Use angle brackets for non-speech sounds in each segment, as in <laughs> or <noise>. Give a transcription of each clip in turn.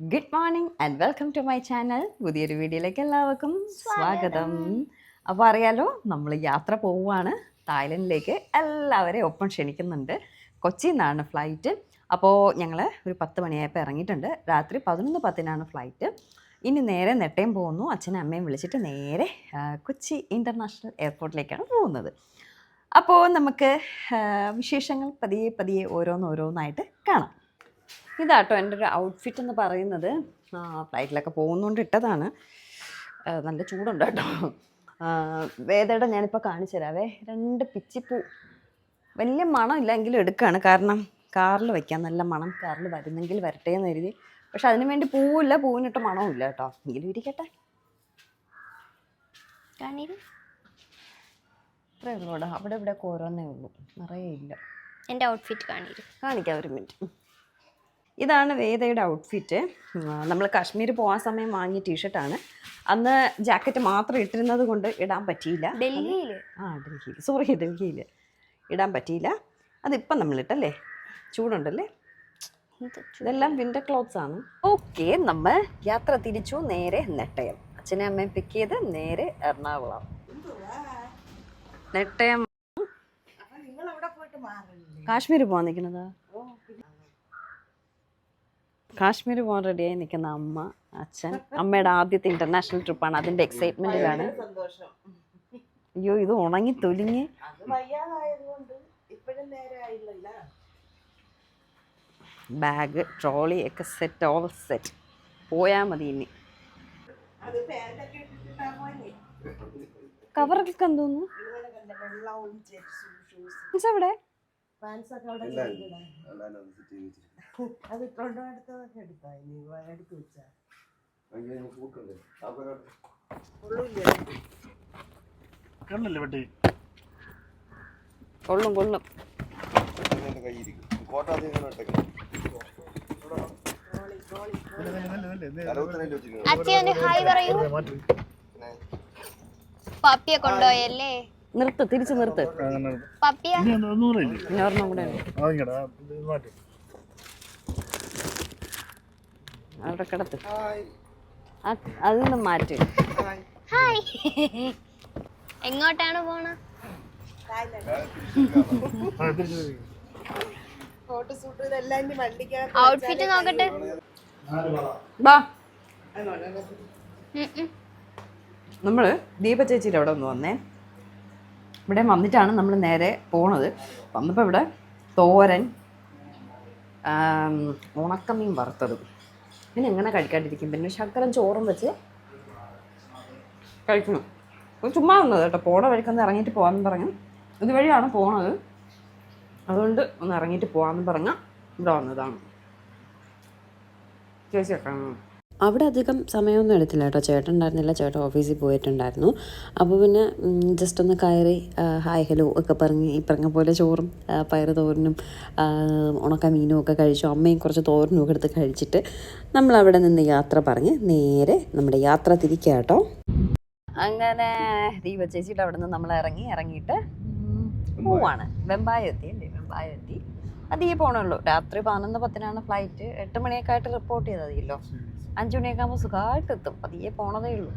Good morning and welcome to my channel പുതിയൊരു വീഡിയോയിലേക്ക് എല്ലാവർക്കും സ്വാഗതം. അപ്പോൾ അറിയാലോ നമ്മൾ യാത്ര പോവുകയാണ് തായ്ലൻഡിലേക്ക് എല്ലാവരെയും ഒപ്പം ക്ഷണിക്കുന്നുണ്ട്. കൊച്ചിയിൽ നിന്നാണ് ഫ്ലൈറ്റ് അപ്പോൾ ഞങ്ങൾ ഒരു പത്ത് മണിയായപ്പോൾ ഇറങ്ങിയിട്ടുണ്ട്. രാത്രി പതിനൊന്ന് പത്തിനാണ് ഫ്ലൈറ്റ് ഇനി നേരെ നെട്ടയം പോകുന്നു. അച്ഛനും അമ്മയും വിളിച്ചിട്ട് നേരെ കൊച്ചി ഇന്റർനാഷണൽ എയർപോർട്ടിലേക്കാണ് പോകുന്നത്. അപ്പോൾ നമുക്ക് വിശേഷങ്ങൾ പതിയെ പതിയെ ഓരോന്നോരോന്നായിട്ട് കാണാം. ഇതാട്ടോ എന്റെ ഒരു ഔട്ട്ഫിറ്റ് എന്ന് പറയുന്നത്. ആ, ഫ്ലൈറ്റിലൊക്കെ പോകുന്നതുകൊണ്ട് ഇട്ടതാണ്. നല്ല ചൂടുണ്ട് കേട്ടോ. വേദയുടെ ഞാനിപ്പോൾ കാണിച്ചു തരാവേ. രണ്ട് പിച്ചിപ്പൂ. വലിയ മണം ഇല്ലെങ്കിലും എടുക്കുകയാണ് കാരണം കാറിൽ വയ്ക്കാൻ നല്ല മണം കാറിൽ വരുന്നെങ്കിൽ വരട്ടെ എന്ന് കരുതി. പക്ഷെ അതിന് വേണ്ടി പൂവില്ല. പൂവിനിട്ട് മണവും ഇല്ല കേട്ടോ. എങ്കിലും ഇരിക്കട്ടെ. കാണിരു ഇത്രയേ ഉള്ളൂ അവിടെ. ഇവിടെ ഓരോന്നേ ഉള്ളൂ. നിറയെ ഇല്ല. എന്റെ ഔട്ട്ഫിറ്റ് കാണിരു കാണിക്കാം ഒരു മിനിറ്റ് ഇതാണ് വേദയുടെ ഔട്ട്ഫിറ്റ് നമ്മൾ കാശ്മീർ പോകാൻ സമയം വാങ്ങിയ ടീഷർട്ടാണ് അന്ന് ജാക്കറ്റ് മാത്രം ഇട്ടിരുന്നത് കൊണ്ട് ഇടാൻ പറ്റിയില്ല. ഡൽഹിയിൽ ആ ഡൽഹിയിൽ സോറി ഡൽഹിയിൽ ഇടാൻ പറ്റിയില്ല. അതിപ്പം നമ്മളിട്ടല്ലേ? ചൂടുണ്ടല്ലേ? ഇതെല്ലാം വിന്റർ ക്ലോത്ത്സ് ആണ്. ഓക്കെ നമ്മൾ യാത്ര തിരിച്ചു നേരെ നെട്ടയം. അച്ഛനെ അമ്മയും പിക്ക് ചെയ്ത് നേരെ എറണാകുളം. നെട്ടയം. കാശ്മീർ പോകാൻ നിൽക്കുന്നതാ? കാശ്മീർ പോകാൻ റെഡിയായി നിൽക്കുന്ന അമ്മ അച്ഛൻ. അമ്മയുടെ ആദ്യത്തെ ഇന്റർനാഷണൽ ട്രിപ്പാണ് അതിന്റെ എക്സൈറ്റ്മെന്റിലാണ് അയ്യോ ഇത് ഉണങ്ങി തൊലിഞ്ഞ്. ബാഗ് ട്രോളി ഒക്കെ സെറ്റ് ഓൾ സെറ്റ് പോയാൽ മതി ഇനി. കവറൊക്കെ എന്തോന്നു ഇതുപോലെ പാൻസ് ഒക്കെ അവിടെ ചെയ്തിടാം. അത് ഇട്ടോണ്ട് അടുത്തതൊക്കെ എടുത്താ? ഇനി വ- എടുത്ത് വെച്ചാ. കൊള്ളൂല്ലേ? കണ്ണല്ലേ വെട്ടി കൊള്ളും കൊള്ളും. അച്ഛൻ ഹായ് പറയൂ. പപ്പിയെ കൊണ്ടുപോയല്ലേ? നിർത്ത് തിരിച്ചു നിർത്ത്. ഒരെണ്ണം കൂടെ അവിടെ കിടത്ത് അതിൽ നിന്ന് മാറ്റ്. ഹായ്. എങ്ങോട്ടാണ് പോണ? ഔട്ട്ഫിറ്റ് നോക്കട്ടെ. നമ്മൾ ദീപ ചേച്ചിയുടെ അവിടെ ഒന്ന് വന്നേ. ഇവിടെ വന്നിട്ടാണ് നമ്മൾ നേരെ പോണത്. വന്നപ്പോൾ ഇവിടെ തോരൻ ഉണക്കമീൻ വറുത്തതും. പിന്നെ എങ്ങനെ കഴിക്കാണ്ടിരിക്കും? പിന്നെ ശർക്കരം ചോറും വെച്ച് കഴിക്കുന്നു ഇത് ചുമ്മാ വന്നത് കേട്ടോ. പോണ വഴിക്കൊന്ന് ഇറങ്ങിയിട്ട് പോകാമെന്ന് പറഞ്ഞു. ഇതുവഴിയാണ് പോണത്. അതുകൊണ്ട് ഒന്ന് ഇറങ്ങിയിട്ട് പോകാമെന്ന് പറഞ്ഞാൽ ഇവിടെ വന്നതാണ്. ചേച്ചി വെക്കണം അവിടെ അധികം സമയമൊന്നും എടുത്തില്ല കേട്ടോ. ചേട്ടൻ ഉണ്ടായിരുന്നില്ല ചേട്ടൻ ഓഫീസിൽ പോയിട്ടുണ്ടായിരുന്നു. അപ്പോൾ പിന്നെ ജസ്റ്റ് ഒന്ന് കയറി ഹായ് ഹലോ ഒക്കെ പറഞ്ഞ് ഈ പറഞ്ഞ പോലെ ചോറും പയറ് തോരനും ഉണക്ക മീനും ഒക്കെ കഴിച്ചു. അമ്മയും കുറച്ച് തോരനും ഒക്കെ എടുത്ത് കഴിച്ചിട്ട് നമ്മൾ അവിടെ നിന്ന് യാത്ര പറഞ്ഞ് നേരെ നമ്മുടെ യാത്ര തിരിക്കുക കേട്ടോ. അങ്ങനെ ദീപ ചേച്ചിയുടെ അവിടെ നിന്ന് നമ്മൾ ഇറങ്ങി ഇറങ്ങിയിട്ട് പോവാണ്. വെമ്പായം എത്തി അല്ലേ? വെമ്പായം എത്തി അത് ഈ പോണുള്ളൂ. രാത്രി പതിനൊന്ന് പത്തിനാണ് ഫ്ലൈറ്റ്. എട്ട് മണിയൊക്കെ ആയിട്ട് റിപ്പോർട്ട് ചെയ്താൽ മതിയല്ലോ അഞ്ചു മണിയൊക്കെ ആകുമ്പോൾ സുഖമായിട്ട് എത്തും. പതിയെ പോണതേ ഉള്ളൂ.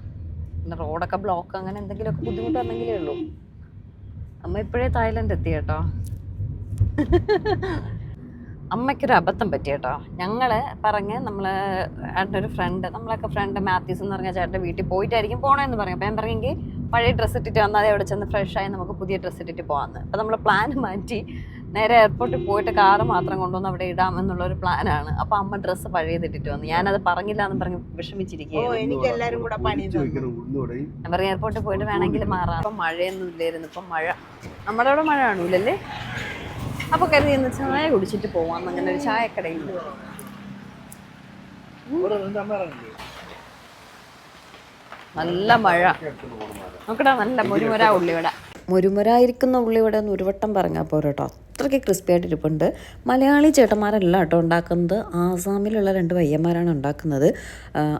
പിന്നെ റോഡൊക്കെ ബ്ലോക്ക് അങ്ങനെ എന്തെങ്കിലുമൊക്കെ ബുദ്ധിമുട്ട് വന്നെങ്കിലേ ഉള്ളൂ. അമ്മ ഇപ്പോഴേ തായ്ലൻഡ് എത്തി കേട്ടോ. അമ്മയ്ക്കൊരു അബദ്ധം പറ്റി കേട്ടോ. ഞങ്ങൾ പറഞ്ഞ് നമ്മൾ ഏട്ടന്റെ ഒരു ഫ്രണ്ട് നമ്മളൊക്കെ ഫ്രണ്ട് മാത്യൂസ് എന്ന് പറഞ്ഞ ചേട്ടന്റെ വീട്ടിൽ പോയിട്ടായിരിക്കും പോകണമെന്ന് പറയും അപ്പോൾ ഞാൻ പറഞ്ഞെങ്കിൽ പഴയ ഡ്രസ്സ് ഇട്ടിട്ട് വന്നാൽ അവിടെ ചെന്ന് ഫ്രഷ് ആയി നമുക്ക് പുതിയ ഡ്രസ്സ് ഇട്ടിട്ട് പോകാമെന്ന് അപ്പോൾ നമ്മൾ പ്ലാൻ മാറ്റി നേരെ എയർപോർട്ടിൽ പോയിട്ട് കാറ് മാത്രം കൊണ്ടുവന്ന് അവിടെ ഇടാം എന്നുള്ള ഒരു പ്ലാനാണ് അപ്പൊ അമ്മ ഡ്രസ്സ് പഴയതിട്ടിട്ട് വന്നു. ഞാനത് പറഞ്ഞില്ല എന്ന് പറഞ്ഞ് ഓ വിഷമിച്ചിരിക്കുകയായിരുന്നു എനിക്ക് എല്ലാരും കൂടെ പണി ഞാൻ പറഞ്ഞു എയർപോർട്ടിൽ പോയിട്ട് വേണമെങ്കിൽ മാറാം. അപ്പൊ മഴയൊന്നും ഇല്ലായിരുന്നു. ഇപ്പൊ മഴ നമ്മുടെ അവിടെ മഴ കാണൂലല്ലേ? അപ്പൊ കരുതി ഇന്ന് ചായ കുടിച്ചിട്ട് പോവാം അങ്ങനെ ഒരു ചായക്കടയിൽ നല്ല മഴ. നോക്കടാ നല്ല മുരുമുര ഉള്ളിവട. മുരുമുരായിരിക്കുന്ന ഉള്ളിവിടെ ഒന്ന് ഒരു വട്ടം പറഞ്ഞാൽ പോരും കേട്ടോ. അത്രയ്ക്ക് ക്രിസ്പി ആയിട്ട് ഇരിപ്പുണ്ട്. മലയാളി ചേട്ടന്മാരല്ല കേട്ടോ ഉണ്ടാക്കുന്നത്. ആസാമിലുള്ള രണ്ട് പയ്യന്മാരാണ് ഉണ്ടാക്കുന്നത്.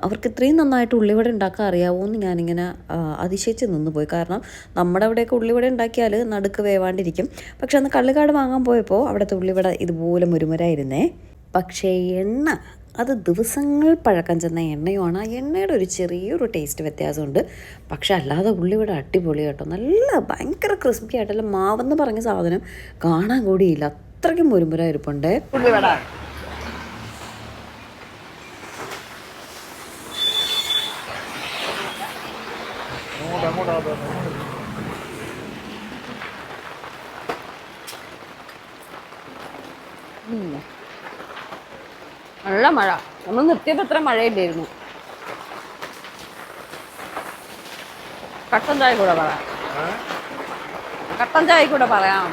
അവർക്ക് ഇത്രയും നന്നായിട്ട് ഉള്ളിവട ഉണ്ടാക്കാൻ അറിയാവോ എന്ന് ഞാനിങ്ങനെ അതിശയിച്ച് അതിശയിച്ച് നിന്നുപോയി. കാരണം നമ്മുടെ അവിടെയൊക്കെ ഉള്ളിവട ഉണ്ടാക്കിയാൽ നടുക്ക് വേവാണ്ടിരിക്കും. പക്ഷെ അന്ന് കള്ളുകാട് വാങ്ങാൻ പോയപ്പോൾ അവിടുത്തെ ഉള്ളിവട ഇതുപോലെ മുരുമുരായിരുന്നേ. പക്ഷേ എണ്ണ അത് ദിവസങ്ങൾ പഴക്കം ചെന്ന എണ്ണയുമാണ്. ആ എണ്ണയുടെ ഒരു ചെറിയൊരു ടേസ്റ്റ് വ്യത്യാസമുണ്ട്. പക്ഷേ അല്ലാതെ ഉള്ളിവിടെ അടിപൊളി കേട്ടോ. നല്ല ഭയങ്കര ക്രിസ്പി ആയിട്ടല്ല മാവെന്ന് പറഞ്ഞ സാധനം കാണാൻ കൂടിയില്ല. അത്രയ്ക്കും മുരുമുര ഇരിപ്പുണ്ട്. ഉള്ളിവട അങ്ങോട്ട് നല്ല മഴ. നമ്മൾ നിർത്തിയപ്പോൾ ഇത്ര മഴയില്ലായിരുന്നു. കട്ടൻ ചായ കൂടെ പറയാം കട്ടൻ ചായ കൂടെ പറയാം.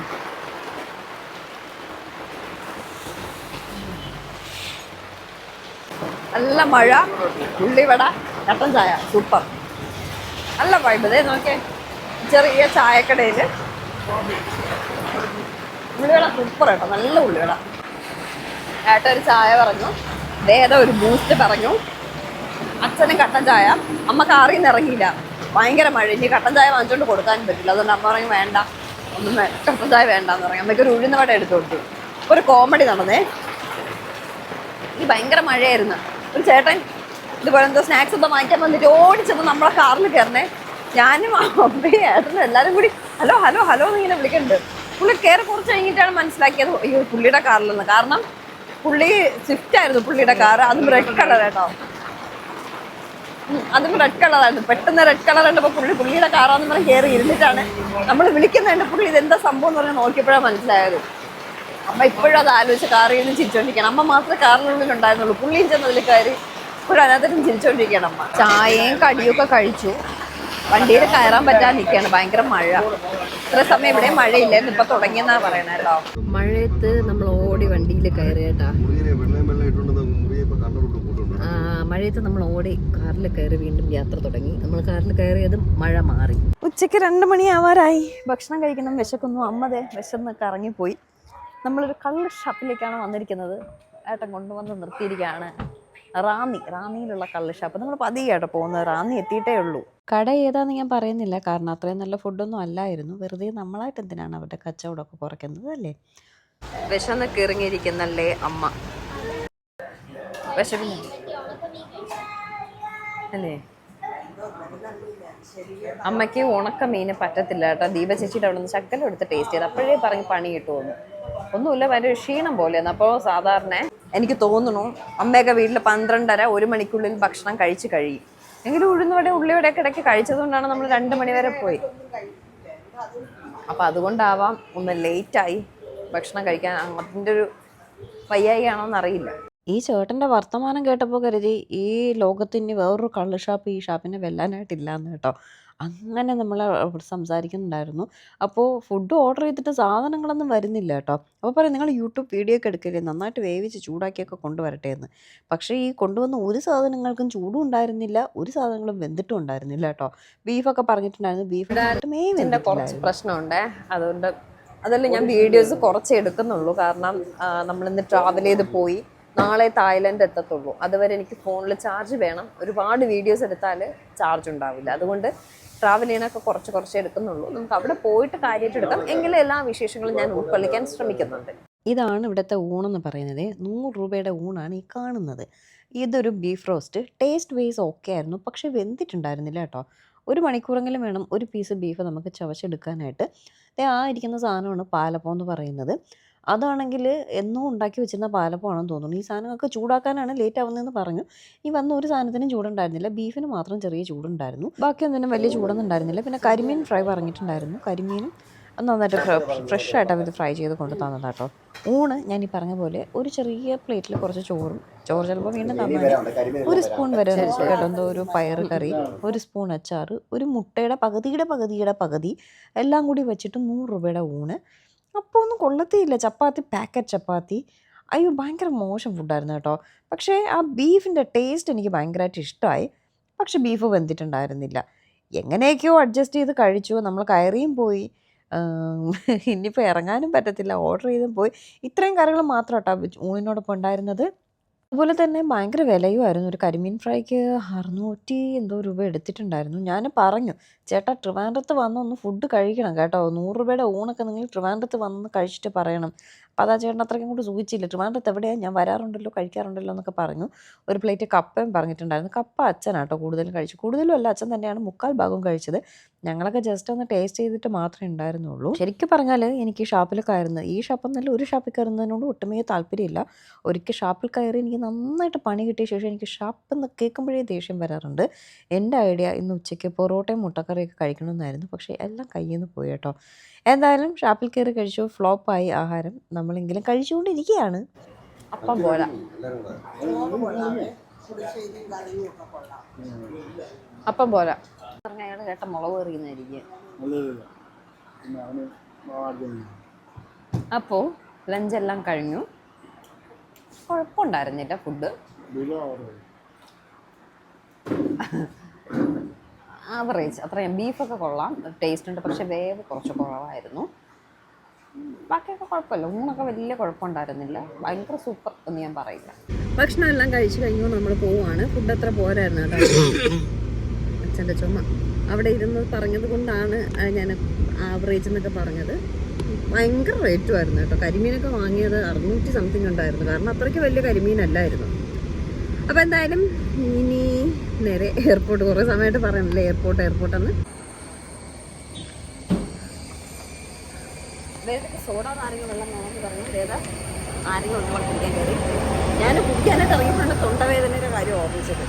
നല്ല മഴ ഉള്ളിവട കട്ടൻ ചായ സൂപ്പർ. നല്ല വൈബ് ഇതേ നോക്കിയേ. ചെറിയ ചായക്കടയിൽ ഉള്ളിവട സൂപ്പർ കേട്ടോ നല്ല ഉള്ളിവട. ഏട്ട ഒരു ചായ പറഞ്ഞു. വേദ ഒരു ബൂസ്റ്റ് പറഞ്ഞു. അച്ഛനും കട്ടൻ ചായ. അമ്മ കാറിൽ നിന്ന് ഇറങ്ങിയില്ല. ഭയങ്കര മഴ ഇനി കട്ടൻ ചായ വാങ്ങിച്ചുകൊണ്ട് കൊടുക്കാനും പറ്റില്ല. അതുകൊണ്ട് അമ്മ പറഞ്ഞു വേണ്ട. ഒന്നും കട്ടൻ ചായ വേണ്ടെന്ന് പറഞ്ഞു അമ്മയ്ക്ക് ഒരു ഉഴുന്ന വട എടുത്തു കൊടുത്തു. ഒരു കോമഡി നടന്നേ. ഈ ഭയങ്കര മഴയായിരുന്നു. ഒരു ചേട്ടൻ ഇതുപോലെ എന്തോ സ്നാക്സ് എന്തോ വാങ്ങിക്കാൻ വന്നിട്ട് ഓടിച്ചെന്ന് നമ്മളെ കാറിൽ കയറണേ ഞാനും അമ്മയും ഏട്ടനും എല്ലാവരും കൂടി ഹലോ ഹലോ ഹലോ എന്ന് ഇങ്ങനെ വിളിക്കുന്നുണ്ട് പുള്ളി കയറി കുറച്ച് കഴിഞ്ഞിട്ടാണ് മനസ്സിലാക്കിയത്. അയ്യോ പുള്ളിയുടെ കാറിലെന്ന് കാരണം പുള്ളി സ്വിഫ്റ്റ് ആയിരുന്നു പുള്ളിയുടെ കാർ അതും റെഡ് കളർ കേട്ടോ അതും റെഡ് കളറായിരുന്നു പെട്ടെന്ന് റെഡ് കളർ കണ്ടപ്പോൾ പുള്ളി പുള്ളിയുടെ കാറാന്ന് പറഞ്ഞ് കയറി ഇരുന്നിട്ടാണ് നമ്മൾ വിളിക്കുന്നുണ്ട് പുള്ളി ഇതെന്താ സംഭവം എന്ന് പറഞ്ഞാൽ നോക്കിയപ്പോഴാണ് മനസ്സിലായത്. അമ്മ ഇപ്പോഴും അത് ആലോചിച്ച് കാറിൽ നിന്ന് ചിരിച്ചോണ്ടിരിക്കണം അമ്മ മാത്രമേ കാറിനുള്ളിൽ ഉണ്ടായിരുന്നുള്ളൂ. പുള്ളിയും ചെന്ന് അതിൽ കയറി ഇപ്പോഴും അതിനകത്തും ചിരിച്ചോണ്ടിരിക്കണം അമ്മ. ചായയും കടിയൊക്കെ കഴിച്ചു. വണ്ടിയിൽ കയറാൻ പറ്റാൻ നിൽക്കുകയാണ്. ഭയങ്കര മഴ. ഇത്ര സമയം ഇവിടെ മഴയില്ലായിരുന്നു. ഇപ്പൊ തുടങ്ങിയെന്നാ പറയണേ മഴയത്ത് നമ്മൾ ഓടി വണ്ടിയിൽ പോയിട്ടുണ്ട് ആ, മഴയത്ത് നമ്മൾ ഓടി കാറിൽ കയറി വീണ്ടും യാത്ര തുടങ്ങി. നമ്മൾ കാറിൽ കയറിയതും മഴ മാറി. ഉച്ചയ്ക്ക് രണ്ട് മണിയാവാറായി ഭക്ഷണം കഴിക്കണം വിശക്കുന്നു. അമ്മതെ വിശന്ന് കറങ്ങിപ്പോയി. നമ്മളൊരു കള്ള് ഷാപ്പിലേക്കാണ് വന്നിരിക്കുന്നത്. ഏട്ടൻ കൊണ്ടുവന്ന് നിർത്തിയിരിക്കുകയാണ്. റാന്നി റാന്നിയിലുള്ള കള്ള് ഷാപ്പ്. നമ്മൾ പതിയാട്ടോ പോകുന്നത്. റാന്നി എത്തിയിട്ടേ ഉള്ളൂ. കട ഏതാന്ന് ഞാൻ പറയുന്നില്ല. കാരണം അത്രയും നല്ല ഫുഡൊന്നും അല്ലായിരുന്നു. വെറുതെ നമ്മളായിട്ട് എന്തിനാണ് അവരുടെ കച്ചവടമൊക്കെ കുറയ്ക്കുന്നത് അല്ലേ? വിശന്ന് കീറിങ്ങിയിരിക്കുന്നല്ലേ അമ്മ? വിശക്കുന്നു. അല്ലേ? അമ്മയ്ക്ക് ഉണക്ക മീന് പറ്റത്തില്ല കേട്ടോ. ദീപ ചേച്ചിയുടെ അവിടെ നിന്ന് ശക്കലം എടുത്ത് ടേസ്റ്റ് ചെയ്ത് അപ്പോഴേ പറഞ്ഞ് പണി കിട്ടുമെന്ന് ഒന്നുമില്ല ഭയങ്കര ക്ഷീണം പോലെയാണ് അപ്പോൾ സാധാരണ എനിക്ക് തോന്നുന്നു അമ്മയൊക്കെ വീട്ടിൽ പന്ത്രണ്ടര ഒരു മണിക്കുള്ളിൽ ഭക്ഷണം കഴിച്ച് കഴിയും. എങ്കിലും ഉഴുന്നുവടെ ഉള്ളിവടെയൊക്കെ ഇടയ്ക്ക് കഴിച്ചതുകൊണ്ടാണ് നമ്മൾ രണ്ട് മണിവരെ പോയി. അപ്പം അതുകൊണ്ടാവാം ഒന്ന് ലേറ്റായി ഭക്ഷണം കഴിക്കാൻ അതിന്റെ ഒരു വയ്യായികയാണോ എന്നറിയില്ല ഈ ചേട്ടന്റെ വർത്തമാനം കേട്ടപ്പോൾ കരുതി ഈ ലോകത്ത് ഇനി വേറൊരു കള്ള് ഷാപ്പ് ഈ ഷാപ്പിനെ വെല്ലാനായിട്ടില്ല എന്ന് കേട്ടോ. അങ്ങനെ നമ്മൾ അവിടെ സംസാരിക്കുന്നുണ്ടായിരുന്നു. അപ്പോൾ ഫുഡ് ഓർഡർ ചെയ്തിട്ട് സാധനങ്ങളൊന്നും വരുന്നില്ല കേട്ടോ. അപ്പോൾ പറയും നിങ്ങൾ യൂട്യൂബ് വീഡിയോ ഒക്കെ എടുക്കില്ലേ നന്നായിട്ട് വേവിച്ച് ചൂടാക്കിയൊക്കെ കൊണ്ടുവരട്ടെ എന്ന്. പക്ഷേ ഈ കൊണ്ടുവന്ന ഒരു സാധനങ്ങൾക്കും ചൂടും ഉണ്ടായിരുന്നില്ല ഒരു സാധനങ്ങളും വെന്തിട്ടും ഉണ്ടായിരുന്നില്ല കേട്ടോ. ബീഫൊക്കെ പറഞ്ഞിട്ടുണ്ടായിരുന്നു. ബീഫ് കുറച്ച് പ്രശ്നമുണ്ട്. അതുകൊണ്ട് അതല്ല ഞാൻ വീഡിയോസ് കുറച്ച് എടുക്കുന്നുള്ളൂ. കാരണം നമ്മളിന്ന് ട്രാവൽ ചെയ്ത് പോയി. നാളെ തായ്ലൻഡ് എത്തത്തുള്ളൂ. അതുവരെ എനിക്ക് ഫോണിൽ ചാർജ് വേണം. ഒരുപാട് വീഡിയോസ് എടുത്താൽ ചാർജ് ഉണ്ടാവില്ല. അതുകൊണ്ട് ട്രാവൽ ചെയ്യാനൊക്കെ കുറച്ച് കുറച്ച് എടുക്കുന്നുള്ളൂ. നമുക്ക് അവിടെ പോയിട്ട് കാര്യമായിട്ട് എടുക്കാം. എങ്കിലും എല്ലാ വിശേഷങ്ങളും ഞാൻ ഉൾക്കൊള്ളിക്കാൻ ശ്രമിക്കുന്നുണ്ട്. ഇതാണ് ഇവിടുത്തെ ഊണെന്ന് പറയുന്നത്. നൂറ് രൂപയുടെ ഊണാണ് ഈ കാണുന്നത്. ഇതൊരു beef roast taste wise okay ആയിരുന്നു. പക്ഷെ വെന്തിട്ടുണ്ടായിരുന്നില്ല കേട്ടോ. ഒരു മണിക്കൂറെങ്കിലും വേണം ഒരു പീസ് ബീഫ് നമുക്ക് ചവച്ചെടുക്കാനായിട്ട്. ആ ഇരിക്കുന്ന സാധനമാണ് പാലപ്പം എന്ന് പറയുന്നത്. അതാണെങ്കിൽ എന്നോ ഉണ്ടാക്കി വെച്ചിരുന്ന പാലപ്പമാണെന്ന് തോന്നുന്നു. ഈ സാധനമൊക്കെ ചൂടാക്കാനാണ് ലേറ്റ് ആവുന്നതെന്ന് പറഞ്ഞു. ഈ വന്ന ഒരു സാധനത്തിനും ചൂടുണ്ടായിരുന്നില്ല. ബീഫിന് മാത്രം ചെറിയ ചൂടുണ്ടായിരുന്നു. ബാക്കിയൊന്നിനും വലിയ ചൂടൊന്നും ഉണ്ടായിരുന്നില്ല. പിന്നെ കരിമീൻ ഫ്രൈ പറഞ്ഞിട്ടുണ്ടായിരുന്നു. കരിമീനും നന്നായിട്ട് ഫ്രഷ് ആയിട്ട് അവർ ഫ്രൈ ചെയ്ത് കൊണ്ട് തന്നതാട്ടോ. ഊണ് ഞാൻ ഈ പറഞ്ഞ പോലെ ഒരു ചെറിയ പ്ലേറ്റിൽ കുറച്ച് ചോറും ചോറ് ചിലപ്പോൾ വീണ്ടും തന്നെ ഒരു സ്പൂൺ വരെ കേട്ടോ ഒരു പയർ കറി ഒരു സ്പൂൺ അച്ചാർ ഒരു മുട്ടയുടെ പകുതിയുടെ പകുതിയുടെ പകുതി എല്ലാം കൂടി വെച്ചിട്ട് നൂറ് രൂപയുടെ ഊണ്. അപ്പോൾ ഒന്നും കൊള്ളത്തേയില്ല ചപ്പാത്തി പാക്കറ്റ് ചപ്പാത്തി. അയ്യോ ഭയങ്കര മോശം ഫുഡായിരുന്നു കേട്ടോ. പക്ഷേ ആ ബീഫിന്റെ ടേസ്റ്റ് എനിക്ക് ഭയങ്കരമായിട്ട് ഇഷ്ടമായി പക്ഷേ ബീഫ് വെന്തിട്ടുണ്ടായിരുന്നില്ല. എങ്ങനെയൊക്കെയോ അഡ്ജസ്റ്റ് ചെയ്ത് കഴിച്ചു. നമ്മൾ കയറിയും പോയി. ഇനിയിപ്പോൾ ഇറങ്ങാനും പറ്റത്തില്ല. ഓർഡർ ചെയ്തും പോയി. ഇത്രയും കറികൾ മാത്രം കേട്ടോ ഊണിനോടൊപ്പം ഉണ്ടായിരുന്നത്. അതുപോലെ തന്നെ ഭയങ്കര വിലയുമായിരുന്നു ഒരു കരിമീൻ ഫ്രൈക്ക് അറുന്നൂറ്റി എന്തോ രൂപ എടുത്തിട്ടുണ്ടായിരുന്നു. ഞാൻ പറഞ്ഞു ചേട്ടാ ട്രിവാൻഡ്രത്ത് വന്നൊന്ന് ഫുഡ് കഴിക്കണം കേട്ടോ. നൂറ് രൂപയുടെ ഊണൊക്കെ നിങ്ങൾ ട്രിവാൻഡ്രത്ത് വന്നൊന്ന് കഴിച്ചിട്ട് പറയണം. അപ്പോൾ അതാ ചേട്ടൻ അത്രയ്ക്കും കൂടി സൂചിച്ചില്ല. ട്രിവാൻഡ്രത്ത് എവിടെയാണ് ഞാൻ വരാറുണ്ടല്ലോ കഴിക്കാറുണ്ടല്ലോ എന്നൊക്കെ പറഞ്ഞു. ഒരു പ്ലേറ്റ് കപ്പയും പറഞ്ഞിട്ടുണ്ടായിരുന്നു. കപ്പ അച്ഛനാട്ടോ കൂടുതലും കഴിച്ചു കൂടുതലും അല്ല അച്ഛൻ തന്നെയാണ് മുക്കാൽ ഭാഗവും കഴിച്ചത്. ഞങ്ങളൊക്കെ ജസ്റ്റ് ഒന്ന് ടേസ്റ്റ് ചെയ്തിട്ട് മാത്രമേ ഉണ്ടായിരുന്നുള്ളൂ. ശരിക്കും പറഞ്ഞാൽ എനിക്ക് ഷാപ്പിൽ കയറുന്നത് ഈ ഷാപ്പ് നല്ല ഒരു ഷാപ്പിൽ കയറുന്നതിനോട് ഒട്ടുമേ താല്പര്യമില്ല. ഒരിക്കൽ ഷാപ്പിൽ കയറി എനിക്ക് നന്നായിട്ട് പണി കിട്ടിയ ശേഷം എനിക്ക് ഷാപ്പ് എന്ന് കേൾക്കുമ്പോഴേ ദേഷ്യം വരാറുണ്ട്. എന്റെ ഐഡിയ ഇന്ന് ഉച്ചയ്ക്ക് പൊറോട്ടയും മുട്ടക്കറിയൊക്കെ കഴിക്കണമെന്നായിരുന്നു. പക്ഷേ എല്ലാം കയ്യിൽ നിന്ന് പോയി കേട്ടോ. എന്തായാലും ഷാപ്പിൽ കയറി കഴിച്ചു ഫ്ലോപ്പായി ആഹാരം നമ്മളെങ്കിലും കഴിച്ചുകൊണ്ടിരിക്കുകയാണ്. അപ്പം പോരാ. അപ്പം പോരാ. പറഞ്ഞ അയാൾ കേട്ട മുളക് എറിയുന്നതായിരിക്കും അപ്പോൾ ലഞ്ചെല്ലാം കഴിഞ്ഞു. കുഴപ്പമുണ്ടായിരുന്നില്ല ഫുഡ് ആവറേജ് അത്രയും ബീഫൊക്കെ കൊള്ളാം. ടേസ്റ്റ് ഉണ്ട്. പക്ഷെ വേവ് കുറച്ച് കുറവായിരുന്നു. ബാക്കിയൊക്കെ കുഴപ്പമില്ല. ഊണൊക്കെ വലിയ കുഴപ്പമുണ്ടായിരുന്നില്ല. ഭയങ്കര സൂപ്പർ എന്ന് ഞാൻ പറയില്ല. ഭക്ഷണം എല്ലാം കഴിച്ചു കഴിഞ്ഞു നമ്മൾ പോവാണ്. ഫുഡ് അത്ര പോരായിരുന്നു കേട്ടോ. അച്ഛന്റെ ചുമ. അവിടെ ഇരുന്ന് പറഞ്ഞത് കൊണ്ടാണ് ഞാൻ ആവറേജ് എന്നൊക്കെ പറഞ്ഞത്. ഭയങ്കര റേറ്റും ആയിരുന്നു കേട്ടോ. കരിമീനൊക്കെ വാങ്ങിയത് അറുന്നൂറ്റി സംതിങ് ഉണ്ടായിരുന്നു. കാരണം അത്രയ്ക്ക് വലിയ കരിമീനല്ലായിരുന്നു. അപ്പോൾ എന്തായാലും ഇനി നേരെ എയർപോർട്ട് കുറേ സമയമായിട്ട് പറയണല്ലേ എയർപോർട്ട് എയർപോർട്ടെന്ന് സോഡ നാരങ്ങ വെള്ളം പറഞ്ഞു. വേദ നാരങ്ങ വെള്ളം കുടിക്കാൻ കയറി. ഞാൻ കുടിക്കാനായിട്ട് ഇറങ്ങിയപ്പോഴാണ് തൊണ്ടവേദനയുടെ കാര്യം ഓർമ്മിച്ചത്.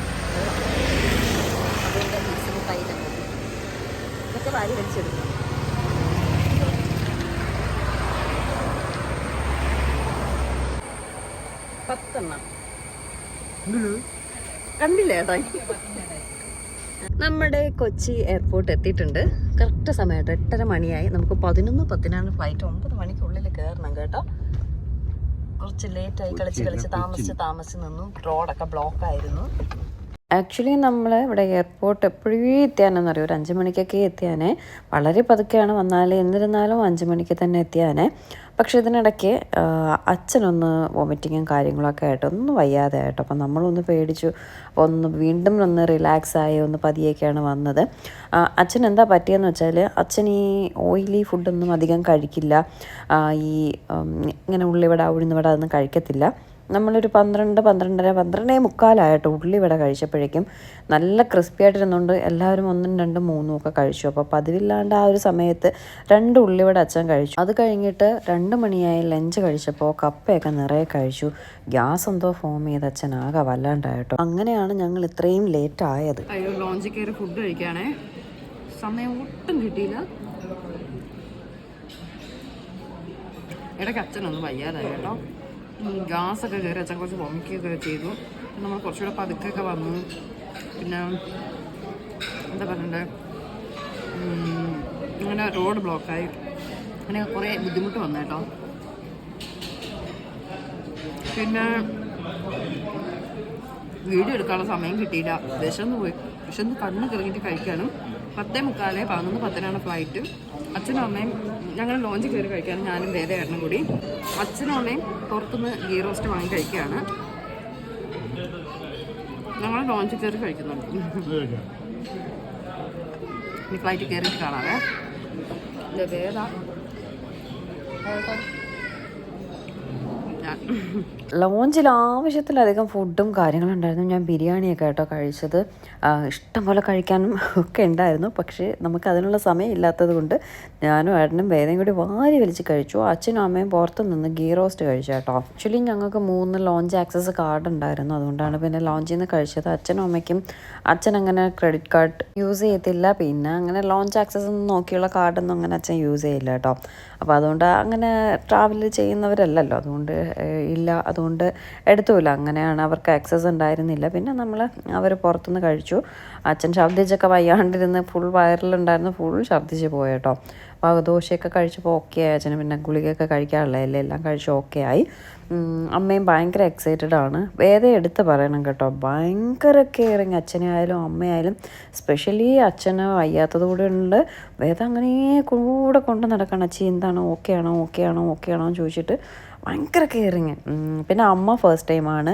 ഇതൊക്കെ വാരി വലിച്ചെടുക്കും. പത്തെണ്ണം. കണ്ടില്ലേ ഏട്ടാ? നമ്മുടെ കൊച്ചി എയർപോർട്ട് എത്തിയിട്ടുണ്ട്. കറക്റ്റ് സമയത്ത് എട്ടര മണിയായി. നമുക്ക് പതിനൊന്ന് പത്തിനാണ് ഫ്ലൈറ്റ് ഒമ്പത് മണിക്കുള്ളിൽ കയറണം കേട്ടോ. കുറച്ച് ലേറ്റായി കളിച്ച് കളിച്ച് താമസിച്ച് താമസിച്ച് നിന്നു. റോഡൊക്കെ ബ്ലോക്ക് ആയിരുന്നു. ആക്ച്വലി നമ്മൾ ഇവിടെ എയർപോർട്ട് എപ്പോഴും എത്തിയാനെന്നറിയോ ഒരു അഞ്ച് മണിക്കൊക്കെ എത്തിയാനെ. വളരെ പതുക്കെയാണ് വന്നാൽ എന്നിരുന്നാലും അഞ്ച് മണിക്ക് തന്നെ എത്തിയാനെ. പക്ഷെ ഇതിനിടയ്ക്ക് അച്ഛനൊന്ന് വോമിറ്റിങ്ങും കാര്യങ്ങളൊക്കെ ആയിട്ട് ഒന്ന് വയ്യാതെ ആയിട്ട്. അപ്പം നമ്മളൊന്ന് പേടിച്ചു. ഒന്ന് വീണ്ടും ഒന്ന് റിലാക്സ് ആയി ഒന്ന് പതിയൊക്കെയാണ് വന്നത്. അച്ഛൻ എന്താ പറ്റിയെന്ന് വെച്ചാൽ അച്ഛൻ ഈ ഓയിലി ഫുഡൊന്നും അധികം കഴിക്കില്ല. ഈ ഇങ്ങനെ ഉള്ളിവട ഉഴുന്നുവട അതൊന്നും കഴിക്കത്തില്ല. നമ്മളൊരു പന്ത്രണ്ട് പന്ത്രണ്ടര പന്ത്രണ്ടേ മുക്കാലായിട്ട് ഉള്ളിവട കഴിച്ചപ്പോഴേക്കും നല്ല ക്രിസ്പി ആയിട്ടിരുന്നുകൊണ്ട് എല്ലാവരും ഒന്നും രണ്ടും മൂന്നും ഒക്കെ കഴിച്ചു. അപ്പോൾ പതിവില്ലാണ്ട് ആ ഒരു സമയത്ത് രണ്ട് ഉള്ളിവട അച്ഛൻ കഴിച്ചു. അത് കഴിഞ്ഞിട്ട് രണ്ട് മണിയായി ലഞ്ച് കഴിച്ചപ്പോൾ കപ്പയൊക്കെ നിറയെ കഴിച്ചു. ഗ്യാസ് എന്തോ ഫോം ചെയ്ത് അച്ഛൻ ആകെ വല്ലാണ്ടായിട്ടോ. അങ്ങനെയാണ് ഞങ്ങൾ ഇത്രയും ലേറ്റ് ആയത്. ഫുഡ് കഴിക്കാണേ സമയം ഒട്ടും കിട്ടിയില്ല. ഇടയ്ക്ക് അച്ഛനൊന്നും വയ്യാതായി കേട്ടോ. ഗ്യാസ് ഒക്കെ കയറി അച്ഛൻ കുറച്ച് വമിക്കുകയൊക്കെ ചെയ്തു നമ്മൾ കുറച്ചുകൂടെ പതുക്കൊക്കെ വന്നു. പിന്നെ എന്താ പറയണ്ടേ? അങ്ങനെ റോഡ് ബ്ലോക്കായി. അങ്ങനെ കുറേ ബുദ്ധിമുട്ട് വന്നു കേട്ടോ. പിന്നെ വീഡിയോ എടുക്കാനുള്ള സമയം കിട്ടിയില്ല. വിശന്ന് പോയി. വിശന്ന് കണ്ണ് കിറങ്ങിയിട്ട് കഴിക്കാനും പത്തേ മുക്കാൽ പതിനൊന്ന് പത്തിനാണ് ഫ്ലൈറ്റ് അച്ഛനും അമ്മയും ഞങ്ങൾ ലോഞ്ച് കയറി കഴിക്കാൻ ഞാനും വേറെ ഏട്ടനും കൂടി. അച്ഛനും അമ്മയും പുറത്തുനിന്ന് ഗീ റോസ്റ്റ് വാങ്ങി കഴിക്കുകയാണ്. ഞങ്ങൾ ലോഞ്ച് കയറി കഴിക്കുന്നുണ്ട്. ഫ്ലൈറ്റ് കയറിയിട്ട് കാണാവേ. ഇത് വേദ. ലോഞ്ചിൽ ആവശ്യത്തിലധികം ഫുഡും കാര്യങ്ങളും ഉണ്ടായിരുന്നു. ഞാൻ ബിരിയാണിയൊക്കെ കേട്ടോ കഴിച്ചത്. ഇഷ്ടം പോലെ കഴിക്കാനും ഒക്കെ ഉണ്ടായിരുന്നു. പക്ഷേ നമുക്ക് അതിനുള്ള സമയം ഇല്ലാത്തത് കൊണ്ട് ഞാനും ഏട്ടനും വേദയും കൂടി വാരി വലിച്ച് കഴിച്ചു. അച്ഛനും അമ്മയും പുറത്തു നിന്ന് ഗീ റോസ്റ്റ് കഴിച്ചു കേട്ടോ. ആക്ച്വലി ഞങ്ങൾക്ക് മൂന്ന് ലോഞ്ച് ആക്സസ് കാർഡ് ഉണ്ടായിരുന്നു. അതുകൊണ്ടാണ് പിന്നെ ലോഞ്ചിൽ നിന്ന് കഴിച്ചത്. അച്ഛനും അമ്മയ്ക്കും അച്ഛൻ അങ്ങനെ ക്രെഡിറ്റ് കാർഡ് യൂസ് ചെയ്യത്തില്ല. പിന്നെ അങ്ങനെ ലോഞ്ച് ആക്സസ് ഒന്നും നോക്കിയുള്ള കാർഡൊന്നും അങ്ങനെ അച്ഛൻ യൂസ് ചെയ്യില്ല കേട്ടോ. അപ്പോൾ അതുകൊണ്ട് അങ്ങനെ ട്രാവൽ ചെയ്യുന്നവരല്ലല്ലോ. അതുകൊണ്ട് ഇല്ല. അതുകൊണ്ട് എടുത്തുമില്ല അങ്ങനെയാണ് അവർക്ക് ആക്സസ് ഉണ്ടായിരുന്നില്ല. പിന്നെ നമ്മൾ അവർ പുറത്തുനിന്ന് കഴിച്ചു. അച്ഛൻ ഛർദ്ദിച്ചൊക്കെ വയ്യാണ്ടിരുന്ന് ഫുൾ വയറിലുണ്ടായിരുന്നു ഫുൾ ഛർദ്ദിച്ച് പോയേട്ടോ അപ്പോൾ ദോശയൊക്കെ കഴിച്ചപ്പോൾ ഓക്കെ ആയി. അച്ഛന് പിന്നെ ഗുളികയൊക്കെ കഴിക്കാറില്ല എല്ലാം കഴിച്ച് ഓക്കെ ആയി. അമ്മയും ഭയങ്കര എക്സൈറ്റഡ് ആണ്. വേദ എടുത്ത് പറയണം കേട്ടോ. ഭയങ്കര കെയറിങ് അച്ഛനെ ആയാലും അമ്മയായാലും. സ്പെഷ്യലി അച്ഛന് വയ്യാത്തത് കൂടെ ഉണ്ട്. വേദ അങ്ങനെ കൂടെ കൊണ്ട് നടക്കണം. അച്ഛൻ എന്താണ്? ഓക്കെ ആണോ? ഓക്കെ ആണോ? ഓക്കെ ആണോ? ചോദിച്ചിട്ട് ഭയങ്കര കെയറിങ് പിന്നെ അമ്മ ഫസ്റ്റ് ടൈമാണ്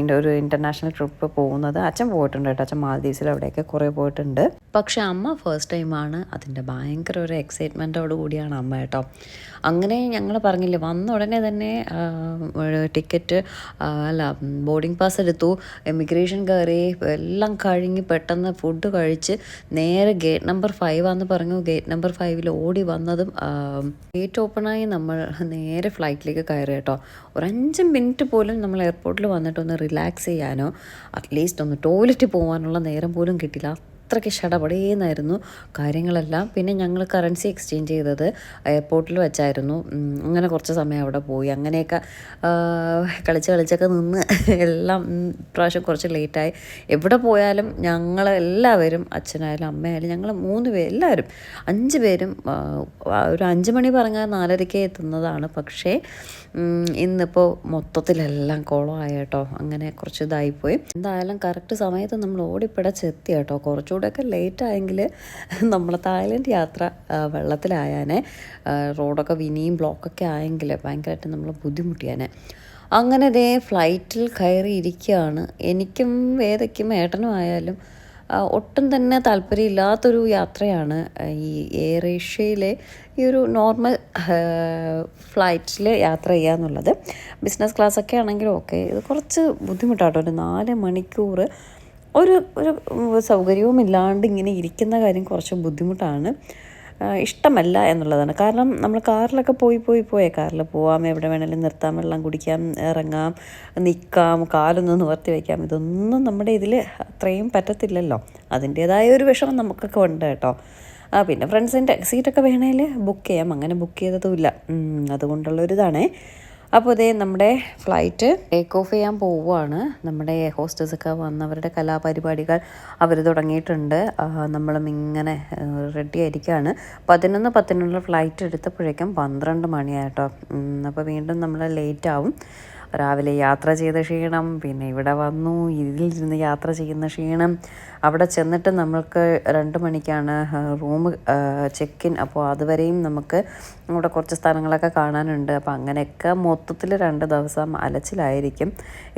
എന്റെ ഒരു ഇന്റർനാഷണൽ ട്രിപ്പ് പോകുന്നത്. അച്ഛൻ പോയിട്ടുണ്ട് കേട്ടോ. അച്ഛൻ മാലദ്വീപ്സിൽ അവിടെയൊക്കെ കുറേ പോയിട്ടുണ്ട്. പക്ഷെ അമ്മ ഫസ്റ്റ് ടൈമാണ് അതിന്റെ ഭയങ്കര ഒരു എക്സൈറ്റ്മെന്റോട് കൂടിയാണ് അമ്മ കേട്ടോ. അങ്ങനെ ഞങ്ങൾ പറഞ്ഞില്ലേ വന്ന ഉടനെ തന്നെ ടിക്കറ്റ് അല്ല ബോർഡിംഗ് പാസ് എടുത്തു. എമിഗ്രേഷൻ കയറി എല്ലാം കഴിഞ്ഞ് പെട്ടെന്ന് ഫുഡ് കഴിച്ച് നേരെ ഗേറ്റ് നമ്പർ ഫൈവ് ആണെന്ന് പറഞ്ഞു. ഗേറ്റ് നമ്പർ ഫൈവിൽ ഓടി വന്നതും ഗേറ്റ് ഓപ്പണായി നമ്മൾ നേരെ ഫ്ലൈറ്റിലേക്ക് കയറി കേട്ടോ. ഒരു അഞ്ച് മിനിറ്റ് പോലും നമ്മൾ എയർപോർട്ടിൽ വന്നിട്ടൊന്ന് റിലാക്സ് ചെയ്യാനോ അറ്റ്ലീസ്റ്റ് ഒന്ന് ടോയ്ലറ്റ് പോകാനുള്ള നേരം പോലും കിട്ടില്ല. അത്രയ്ക്ക് ഷടപടേന്നായിരുന്നു കാര്യങ്ങളെല്ലാം. പിന്നെ ഞങ്ങൾ കറൻസി എക്സ്ചേഞ്ച് ചെയ്തത് എയർപോർട്ടിൽ വെച്ചായിരുന്നു. അങ്ങനെ കുറച്ച് സമയം അവിടെ പോയി. അങ്ങനെയൊക്കെ കളിച്ച് കളിച്ചൊക്കെ നിന്ന് <laughs> എല്ലാം പ്രാവശ്യം കുറച്ച് ലേറ്റായി എവിടെ പോയാലും ഞങ്ങൾ എല്ലാവരും അച്ഛനായാലും അമ്മയായാലും ഞങ്ങൾ മൂന്ന് പേര് എല്ലാവരും അഞ്ച് പേരും ഒരു അഞ്ച് മണി പറഞ്ഞാൽ നാലരയ്ക്ക് എത്തുന്നതാണ്. പക്ഷേ ഇന്നിപ്പോൾ മൊത്തത്തിലെല്ലാം കുളമായി കേട്ടോ അങ്ങനെ കുറച്ച് ഇതായിപ്പോയി. എന്തായാലും കറക്റ്റ് സമയത്ത് നമ്മൾ ഓടിപ്പിടച്ചെത്തി കേട്ടോ കുറച്ചുകൂടെയൊക്കെ ലേറ്റ് ആയെങ്കിൽ നമ്മൾ തായ്ലൻഡ് യാത്ര വെള്ളത്തിലായാനെ റോഡൊക്കെ വിനിയും ബ്ലോക്കൊക്കെ ആയെങ്കിൽ ഭയങ്കരമായിട്ട് നമ്മൾ ബുദ്ധിമുട്ടിയാനെ. അങ്ങനെ ഇതേ ഫ്ലൈറ്റിൽ കയറി ഇരിക്കുകയാണ് എനിക്കും വേദയ്ക്കും ഏട്ടനും ആയാലും ഒട്ടും തന്നെ താല്പര്യമില്ലാത്തൊരു യാത്രയാണ്. ഈ എയർ ഏഷ്യയിലെ ഈ ഒരു നോർമൽ ഫ്ലൈറ്റിൽ യാത്ര ചെയ്യുക എന്നുള്ളത് ബിസിനസ് ക്ലാസ് ഒക്കെ ആണെങ്കിലും ഓക്കെ ഇത് കുറച്ച് ബുദ്ധിമുട്ടാട്ടോ. ഒരു നാല് മണിക്കൂർ ഒരു ഒരു സൗകര്യവും ഇല്ലാണ്ട് ഇങ്ങനെ ഇരിക്കുന്ന കാര്യം കുറച്ച് ബുദ്ധിമുട്ടാണ്. ഇഷ്ടമല്ല എന്നുള്ളതാണ്. കാരണം നമ്മൾ കാറിലൊക്കെ പോയി പോയി പോയേ. കാറിൽ പോവാം എവിടെ വേണമെങ്കിലും നിർത്താം വെള്ളം കുടിക്കാം ഇറങ്ങാം നിൽക്കാം കാലൊന്ന് നിവർത്തി വയ്ക്കാം. ഇതൊന്നും നമ്മുടെ ഇതിൽ അത്രയും പറ്റത്തില്ലല്ലോ. അതിന്റേതായ ഒരു വിഷമം നമുക്കൊക്കെ ഉണ്ട് കേട്ടോ. ആ പിന്നെ ഫ്രണ്ട്സിന്റെ സീറ്റൊക്കെ വേണേൽ ബുക്ക് ചെയ്യാം. അങ്ങനെ ബുക്ക് ചെയ്തതുമില്ല. അതുകൊണ്ടുള്ളൊരിതാണേ. അപ്പോൾ ഇതേ നമ്മുടെ ഫ്ലൈറ്റ് ടേക്ക് ഓഫ് ചെയ്യാൻ പോവുകയാണ് നമ്മുടെ ഹോസ്റ്റേഴ്സൊക്കെ വന്നവരുടെ കലാപരിപാടികൾ അവർ തുടങ്ങിയിട്ടുണ്ട്. നമ്മളും ഇങ്ങനെ റെഡി ആയിരിക്കുകയാണ് പതിനൊന്ന് പത്തിനുള്ള ഫ്ലൈറ്റ് എടുത്തപ്പോഴേക്കും പന്ത്രണ്ട് മണിയായിട്ടോ അപ്പോൾ വീണ്ടും നമ്മൾ ലേറ്റ് ആവും. രാവിലെ യാത്ര ചെയ്ത ക്ഷീണം പിന്നെ ഇവിടെ വന്നു ഇതിൽ ഇതിലിരുന്ന് യാത്ര ചെയ്യുന്ന ക്ഷീണം. അവിടെ ചെന്നിട്ട് നമ്മൾക്ക് രണ്ട് മണിക്കാണ് റൂം ചെക്ക് ഇൻ അപ്പോൾ അതുവരെയും നമുക്ക് ഇവിടെ കുറച്ച് സ്ഥലങ്ങളൊക്കെ കാണാനുണ്ട്. അപ്പോൾ അങ്ങനെയൊക്കെ മൊത്തത്തിൽ രണ്ട് ദിവസം അലച്ചിലായിരിക്കും.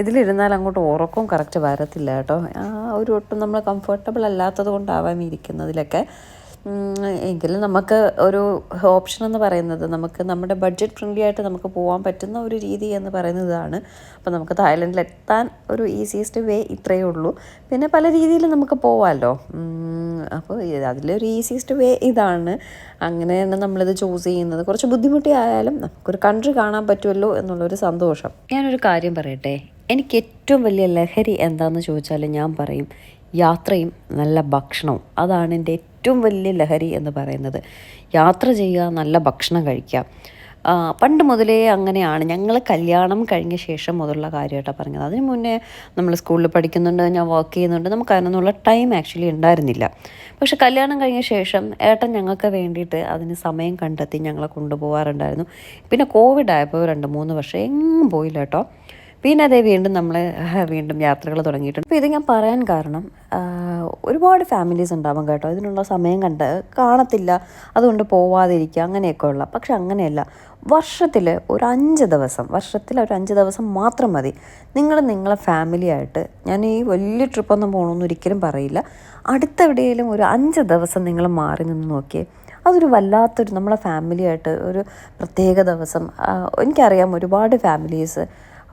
ഇതിലിരുന്നാൽ അങ്ങോട്ട് ഉറക്കവും കറക്റ്റ് വരത്തില്ല കേട്ടോ. ആ ഒരു ഒട്ടും നമ്മൾ കംഫർട്ടബിൾ അല്ലാത്തത് കൊണ്ടാവാം ഇരിക്കുന്നതിലൊക്കെ. എങ്കിലും നമുക്ക് ഒരു ഓപ്ഷൻ എന്ന് പറയുന്നത് നമുക്ക് നമ്മുടെ ബഡ്ജറ്റ് ഫ്രണ്ട്ലി ആയിട്ട് നമുക്ക് പോകാൻ പറ്റുന്ന ഒരു രീതി എന്ന് പറയുന്നതാണ്. അപ്പോൾ നമുക്ക് തായ്ലൻഡിൽ എത്താൻ ഒരു ഈസിയസ്റ്റ് വേ ഇത്രയേ ഉള്ളൂ. പിന്നെ പല രീതിയിൽ നമുക്ക് പോവാമല്ലോ അപ്പോൾ അതിലൊരു ഈസിയസ്റ്റ് വേ ഇതാണ്. അങ്ങനെ തന്നെ നമ്മളിത് ചൂസ് ചെയ്യുന്നത്. കുറച്ച് ബുദ്ധിമുട്ടി ആയാലും നമുക്കൊരു കൺട്രി കാണാൻ പറ്റുമല്ലോ എന്നുള്ളൊരു സന്തോഷം. ഞാനൊരു കാര്യം പറയട്ടെ? എനിക്ക് ഏറ്റവും വലിയ ലഹരി എന്താണെന്ന് ചോദിച്ചാൽ ഞാൻ പറയും. യാത്രയും നല്ല ഭക്ഷണവും. അതാണ് എന്റെ ഏറ്റവും വലിയ ലഹരി എന്ന് പറയുന്നത്. യാത്ര ചെയ്യുക നല്ല ഭക്ഷണം കഴിക്കുക. പണ്ട് മുതലേ അങ്ങനെയാണ്. ഞങ്ങൾ കല്യാണം കഴിഞ്ഞ ശേഷം മുതലുള്ള കാര്യമായിട്ടാണ് പറഞ്ഞത്. അതിന് മുന്നേ നമ്മൾ സ്കൂളിൽ പഠിക്കുന്നുണ്ട് ഞാൻ വർക്ക് ചെയ്യുന്നുണ്ട്. നമുക്ക് അതിനൊന്നുള്ള ടൈം ആക്ച്വലി ഉണ്ടായിരുന്നില്ല. പക്ഷെ കല്യാണം കഴിഞ്ഞ ശേഷം ഏട്ടൻ ഞങ്ങൾക്ക് വേണ്ടിയിട്ട് അതിന് സമയം കണ്ടെത്തി ഞങ്ങളെ കൊണ്ടുപോകാറുണ്ടായിരുന്നു. പിന്നെ കോവിഡ് ആയപ്പോൾ രണ്ട് മൂന്ന് വർഷം എങ്ങും പോയില്ല കേട്ടോ. പിന്നെ അതേ വീണ്ടും നമ്മൾ വീണ്ടും യാത്രകൾ തുടങ്ങിയിട്ടുണ്ട്. അപ്പോൾ ഇത് ഞാൻ പറയാൻ കാരണം ഒരുപാട് ഫാമിലീസ് ഉണ്ടാവും കേട്ടോ. ഇതിനുള്ള സമയം കണ്ട് കാണത്തില്ല. അതുകൊണ്ട് പോവാതിരിക്കുക അങ്ങനെയൊക്കെ ഉള്ള. പക്ഷെ അങ്ങനെയല്ല. വർഷത്തിൽ ഒരു അഞ്ച് ദിവസം വർഷത്തിൽ ഒരു അഞ്ച് ദിവസം മാത്രം മതി. നിങ്ങൾ നിങ്ങളെ ഫാമിലിയായിട്ട് ഞാൻ ഈ വലിയ ട്രിപ്പൊന്നും പോകണമെന്ന് ഒരിക്കലും പറയില്ല. അടുത്തെവിടെയെങ്കിലും ഒരു അഞ്ച് ദിവസം നിങ്ങൾ മാറി നിന്ന് നോക്കിയേ. അതൊരു വല്ലാത്തൊരു നമ്മളെ ഫാമിലിയായിട്ട് ഒരു പ്രത്യേക ദിവസം. എനിക്കറിയാം ഒരുപാട് ഫാമിലീസ്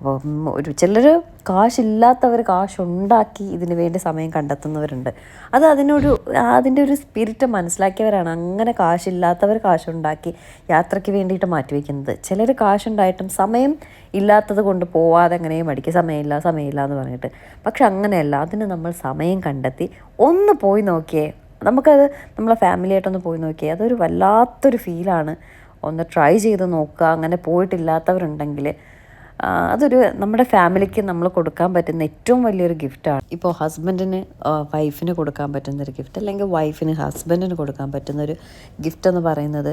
അപ്പം ഒരു ചിലർ കാശില്ലാത്തവർ കാശുണ്ടാക്കി ഇതിന് വേണ്ടി സമയം കണ്ടെത്തുന്നവരുണ്ട്. അത് അതിനൊരു അതിന്റെ ഒരു സ്പിരിറ്റ് മനസ്സിലാക്കിയവരാണ് അങ്ങനെ കാശില്ലാത്തവർ കാശുണ്ടാക്കി യാത്രയ്ക്ക് വേണ്ടിയിട്ട് മാറ്റിവെക്കുന്നത്. ചിലർ കാശുണ്ടായിട്ടും സമയം ഇല്ലാത്തത് കൊണ്ട് പോവാതെ അങ്ങനെയും മടിക്ക് സമയമില്ല സമയമില്ല എന്ന് പറഞ്ഞിട്ട്. പക്ഷെ അങ്ങനെയല്ല അതിന് നമ്മൾ സമയം കണ്ടെത്തി ഒന്ന് പോയി നോക്കിയേ. നമുക്കത് നമ്മളെ ഫാമിലിയായിട്ടൊന്ന് പോയി നോക്കിയേ. അതൊരു വല്ലാത്തൊരു ഫീലാണ് ഒന്ന് ട്രൈ ചെയ്ത് നോക്കുക. അങ്ങനെ പോയിട്ടില്ലാത്തവരുണ്ടെങ്കിൽ അതൊരു നമ്മുടെ ഫാമിലിക്ക് നമ്മൾ കൊടുക്കാൻ പറ്റുന്ന ഏറ്റവും വലിയൊരു ഗിഫ്റ്റാണ് ഇപ്പോൾ ഹസ്ബൻഡിന് വൈഫിന് കൊടുക്കാൻ പറ്റുന്ന ഒരു ഗിഫ്റ്റ് അല്ലെങ്കിൽ വൈഫിന് ഹസ്ബൻഡിന് കൊടുക്കാൻ പറ്റുന്ന ഒരു ഗിഫ്റ്റ് എന്ന് പറയുന്നത്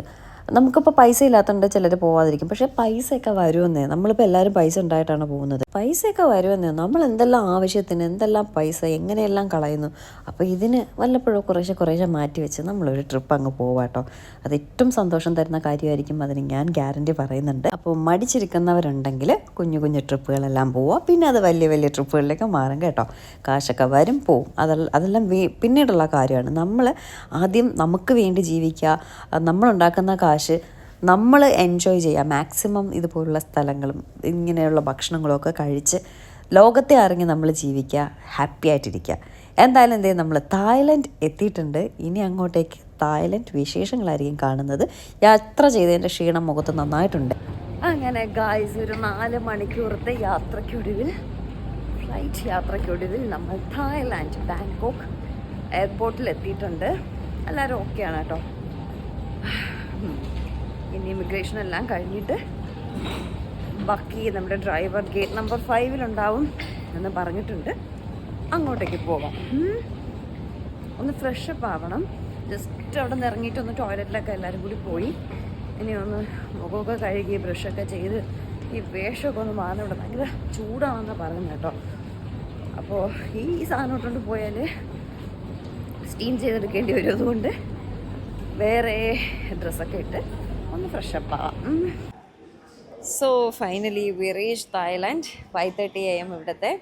നമുക്കിപ്പോൾ പൈസ ഇല്ലാത്തതുകൊണ്ട് ചിലർ പോവാതിരിക്കും. പക്ഷേ പൈസയൊക്കെ വരുമെന്നേ. നമ്മളിപ്പോൾ എല്ലാവരും പൈസ ഉണ്ടായിട്ടാണ് പോകുന്നത്. പൈസയൊക്കെ വരുമെന്നേ. നമ്മൾ എന്തെല്ലാം ആവശ്യത്തിന് എന്തെല്ലാം പൈസ എങ്ങനെയെല്ലാം കളയുന്നു. അപ്പോൾ ഇതിന് വല്ലപ്പോഴും കുറേശ്ശെ കുറേശ്ശെ മാറ്റി വെച്ച് നമ്മളൊരു ട്രിപ്പ് അങ്ങ് പോവാട്ടോ അത് ഏറ്റവും സന്തോഷം തരുന്ന കാര്യമായിരിക്കും അതിന് ഞാൻ ഗ്യാരണ്ടി പറയുന്നുണ്ട്. അപ്പോൾ മടിച്ചിരിക്കുന്നവരുണ്ടെങ്കിൽ കുഞ്ഞു കുഞ്ഞു ട്രിപ്പുകളെല്ലാം പോവുക പിന്നെ അത് വലിയ വലിയ ട്രിപ്പുകളിലേക്ക് മാറും കേട്ടോ. കാശൊക്കെ വരും പോവും. അതെല്ലാം അതെല്ലാം പിന്നീടുള്ള കാര്യമാണ്. നമ്മൾ ആദ്യം നമുക്ക് വേണ്ടി ജീവിക്കുക. നമ്മളുണ്ടാക്കുന്ന കാശ് നമ്മൾ എൻജോയ് ചെയ്യുക മാക്സിമം ഇതുപോലുള്ള സ്ഥലങ്ങളും ഇങ്ങനെയുള്ള ഭക്ഷണങ്ങളൊക്കെ കഴിച്ച് ലോകത്തെ അറിഞ്ഞ് നമ്മൾ ജീവിക്കുക ഹാപ്പി ആയിട്ടിരിക്കുക എന്തായാലും എന്തേ നമ്മൾ തായ്ലൻഡ് എത്തിയിട്ടുണ്ട്. ഇനി അങ്ങോട്ടേക്ക് തായ്ലൻഡ് വിശേഷങ്ങളായിരിക്കും കാണുന്നത്. യാത്ര ചെയ്തതിന്റെ ക്ഷീണം മുഖത്ത് നന്നായിട്ടുണ്ട്. അങ്ങനെ ഗായ്സ് ഒരു നാല് മണിക്കൂറത്തെ യാത്രയ്ക്കൊടുവിൽ ഫ്ലൈറ്റ് യാത്രയ്ക്കൊടുവിൽ നമ്മൾ തായ്ലാൻഡ് ബാങ്കോക്ക് എയർപോർട്ടിൽ എത്തിയിട്ടുണ്ട് എല്ലാവരും ഓക്കെയാണ് കേട്ടോ. <sighs> ഇനി ഇമിഗ്രേഷൻ എല്ലാം കഴിഞ്ഞിട്ട് ബാക്കി നമ്മുടെ ഡ്രൈവർ ഗേറ്റ് നമ്പർ ഫൈവിലുണ്ടാവും എന്ന് പറഞ്ഞിട്ടുണ്ട്. അങ്ങോട്ടേക്ക് പോകാം ഒന്ന് ഫ്രഷപ്പ് ആവണം. ജസ്റ്റ് അവിടെ നിന്ന് ഇറങ്ങിയിട്ട് ഒന്ന് ടോയ്ലറ്റിലൊക്കെ എല്ലാവരും കൂടി പോയി. ഇനി ഒന്ന് മുഖമൊക്കെ കഴുകി ബ്രഷൊക്കെ ചെയ്ത് ഈ വേഷമൊക്കെ ഒന്ന് മാറുന്ന ഇവിടെ ഭയങ്കര ചൂടാണെന്നാണ് പറയുന്നത് കേട്ടോ. അപ്പോൾ ഈ സാധനം ഇട്ടുകൊണ്ട് പോയാൽ സ്റ്റീം ചെയ്തെടുക്കേണ്ടി വരും അതുകൊണ്ട് വേറെ ഡ്രസ്സൊക്കെ ഇട്ട് ഒന്ന് ഫ്രഷ് അപ്പ് ആവാം. So finally we reach Thailand five thirty A M ഇവിടുത്തെ.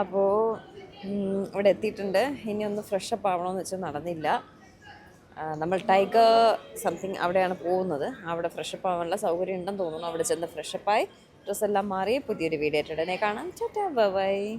അപ്പോൾ ഇവിടെ എത്തിയിട്ടുണ്ട്. ഇനി ഒന്ന് ഫ്രഷ് അപ്പ് ആവണമെന്ന് വെച്ചാൽ നടന്നില്ല. നമ്മൾ ടൈഗർ സംതിങ് അവിടെയാണ് പോകുന്നത്. അവിടെ ഫ്രഷ് അപ്പ് ആവാനുള്ള സൗകര്യം ഉണ്ടെന്ന് തോന്നുന്നു. അവിടെ ചെന്ന് ഫ്രഷ് അപ്പായി ഡ്രസ്സെല്ലാം മാറി പുതിയൊരു വീഡിയോ ആയിട്ട് ഉടനെ കാണാം. ചേട്ടാ ബൈ.